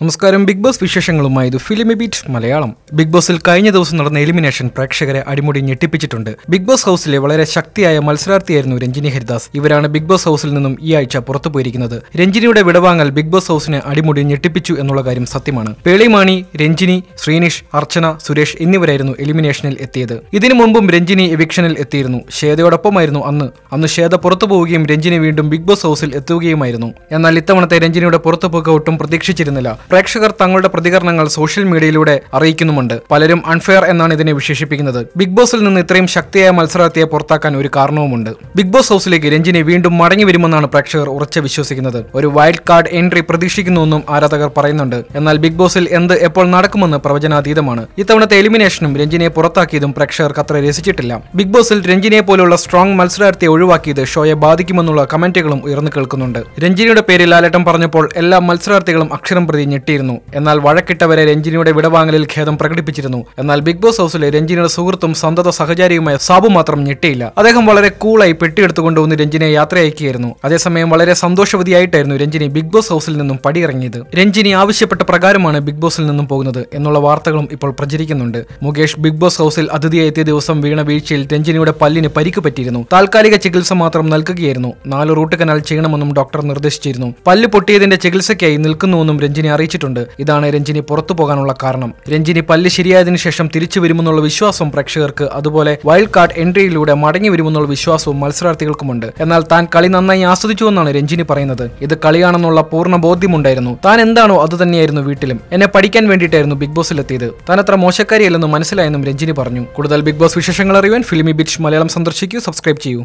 നമസ്കാരം. Big boss വിശേഷങ്ങളുമായി ഇത് ഫിലിമി ബീറ്റ് മലയാളം. ബിഗ് ബോസിൽ കഴിഞ്ഞ ദിവസം നടന്ന എലിമിനേഷൻ പ്രേക്ഷകരെ അടിമുടി ഞെട്ടിപ്പിച്ചിട്ടുണ്ട്. ബിഗ് ബോസ് ഹൗസിലെ വളരെ ശക്തിയായ മത്സരാർത്ഥിയായിരുന്നു രഞ്ജിനി ഹരിദാസ്. ഇവരാണ് ബിഗ് ബോസ് ഹൗസിൽ നിന്നും ഈ ആഴ്ച പുറത്തു പോയിരിക്കുന്നത്. രഞ്ജിനിയുടെ വിടവാങ്ങൽ ബിഗ് ബോസ് ഹൗസിനെ അടിമുടി ഞെട്ടിപ്പിച്ചു എന്നുള്ള കാര്യം സത്യമാണ്. പേളിമാണി രഞ്ജിനി ശ്രീനിഷ് അർച്ചന സുരേഷ് എന്നിവരായിരുന്നു എലിമിനേഷനിൽ എത്തിയത്. ഇതിനു മുമ്പും രഞ്ജിനി എവിക്ഷനിൽ എത്തിയിരുന്നു. ഷേതയോടൊപ്പമായിരുന്നു അന്ന്. അന്ന് ഷേത പുറത്തു പോവുകയും രഞ്ജിനി വീണ്ടും ബിഗ് ബോസ് ഹൗസിൽ എത്തുകയുമായിരുന്നു. എന്നാൽ ഇത്തവണത്തെ രഞ്ജിനിയുടെ പുറത്തുപോക്ക് ഒട്ടും പ്രതീക്ഷിച്ചിരുന്നില്ല. പ്രേക്ഷകർ തങ്ങളുടെ പ്രതികരണങ്ങൾ സോഷ്യൽ മീഡിയയിലൂടെ അറിയിക്കുന്നുമുണ്ട്. പലരും അൺഫെയർ എന്നാണ് ഇതിനെ വിശേഷിപ്പിക്കുന്നത്. ബിഗ് ബോസിൽ നിന്ന് ഇത്രയും ശക്തിയായ മത്സരാർത്ഥിയെ പുറത്താക്കാൻ ഒരു കാരണവുമുണ്ട്. ബിഗ് ബോസ് ഹൗസിലേക്ക് രഞ്ജിനി വീണ്ടും മടങ്ങി വരുമെന്നാണ് പ്രേക്ഷകർ ഉറച്ച വിശ്വസിക്കുന്നത്. ഒരു വൈൽഡ് കാർഡ് എൻട്രി പ്രതീക്ഷിക്കുന്നുവെന്നും ആരാധകർ പറയുന്നുണ്ട്. എന്നാൽ ബിഗ് ബോസിൽ എന്ത് എപ്പോൾ നടക്കുമെന്ന് പ്രവചനാതീതമാണ്. ഇത്തവണത്തെ എലിമിനേഷനും രഞ്ജിനെ പുറത്താക്കിയതും പ്രേക്ഷകർക്ക് അത്ര രസിച്ചിട്ടില്ല. ബിഗ് ബോസിൽ രഞ്ജിനിയെ പോലുള്ള സ്ട്രോങ് മത്സരാർത്ഥിയെ ഒഴിവാക്കിയത് ഷോയെ ബാധിക്കുമെന്നുള്ള കമന്റുകളും ഉയർന്നു കേൾക്കുന്നുണ്ട്. രഞ്ജിനിയുടെ പേരിൽ ലാലേട്ടം പറഞ്ഞപ്പോൾ എല്ലാ മത്സരാർത്ഥികളും അക്ഷരം പ്രതി ഞെട്ടിയിരുന്നു. എന്നാൽ വഴക്കിട്ടവരെ രഞ്ജിനിയുടെ വിടവാങ്ങലിൽ ഖേദം പ്രകടിപ്പിച്ചിരുന്നു. എന്നാൽ ബിഗ് ബോസ് ഹൗസിലെ രഞ്ജിനിയുടെ സുഹൃത്തും സ്വന്തത സഹചാരിയുമായ സാബു മാത്രം ഞെട്ടിയില്ല. അദ്ദേഹം വളരെ കൂളായി പെട്ടിയെടുത്തുകൊണ്ട് വന്ന് രഞ്ജിനെ യാത്രയക്കുകയായിരുന്നു അതേസമയം വളരെ സന്തോഷവതിയായിട്ടായിരുന്നു രഞ്ജിനി ബിഗ് ബോസ് ഹൗസിൽ നിന്നും പടിയിറങ്ങിയത്. രഞ്ജിനി ആവശ്യപ്പെട്ട പ്രകാരമാണ് ബിഗ് ബോസിൽ നിന്നും പോകുന്നത് എന്നുള്ള വാർത്തകളും ഇപ്പോൾ പ്രചരിക്കുന്നുണ്ട്. മുകേഷ് ബിഗ് ബോസ് ഹൗസിൽ അതിഥിയായി എത്തിയ ദിവസം വീണ വീഴ്ചയിൽ രഞ്ജിനിയുടെ പല്ലിന് പരിക്ക് പറ്റിയിരുന്നു. താൽക്കാലിക ചികിത്സ മാത്രം നൽകുകയായിരുന്നു. നാല് റൂട്ട് കനാൽ ചെയ്യണമെന്നും ഡോക്ടർ നിർദ്ദേശിച്ചിരുന്നു. പല്ല് പൊട്ടിയതിന്റെ ചികിത്സയ്ക്കായി നിൽക്കുന്നുവെന്നും രഞ്ജിനി അറിയിച്ചിട്ടുണ്ട്. ഇതാണ് രഞ്ജിനി പുറത്തു പോകാനുള്ള കാരണം. രഞ്ജിനി പല്ല് ശരിയായതിനു ശേഷം തിരിച്ചു വരുമെന്നുള്ള വിശ്വാസം പ്രേക്ഷകർക്ക് അതുപോലെ വൈൽഡ് കാർഡ് എൻട്രിയിലൂടെ മടങ്ങി വരുമെന്നുള്ള വിശ്വാസവും മത്സരാർത്ഥികൾക്കുമുണ്ട്. എന്നാൽ താൻ കളി നന്നായി ആസ്വദിച്ചുവെന്നാണ് രഞ്ജിനി പറയുന്നത്. ഇത് കളിയാണെന്നുള്ള പൂർണ ബോധ്യമുണ്ടായിരുന്നു. താൻ എന്താണോ അത് തന്നെയായിരുന്നു വീട്ടിലും. എന്നെ പഠിക്കാൻ വേണ്ടിയിട്ടായിരുന്നു ബിഗ് ബോസിലെത്തിയത്. താൻ അത്ര മോശക്കാരിയല്ലെന്ന് മനസ്സിലായെന്നും രഞ്ജിനി പറഞ്ഞു. കൂടുതൽ ബിഗ് ബോസ് വിശേഷങ്ങൾ അറിയുവാൻ ഫിലിമി ബിറ്റ് മലയാളം സന്ദർശിക്കൂ. സബ്സ്ക്രൈബ് ചെയ്യൂ.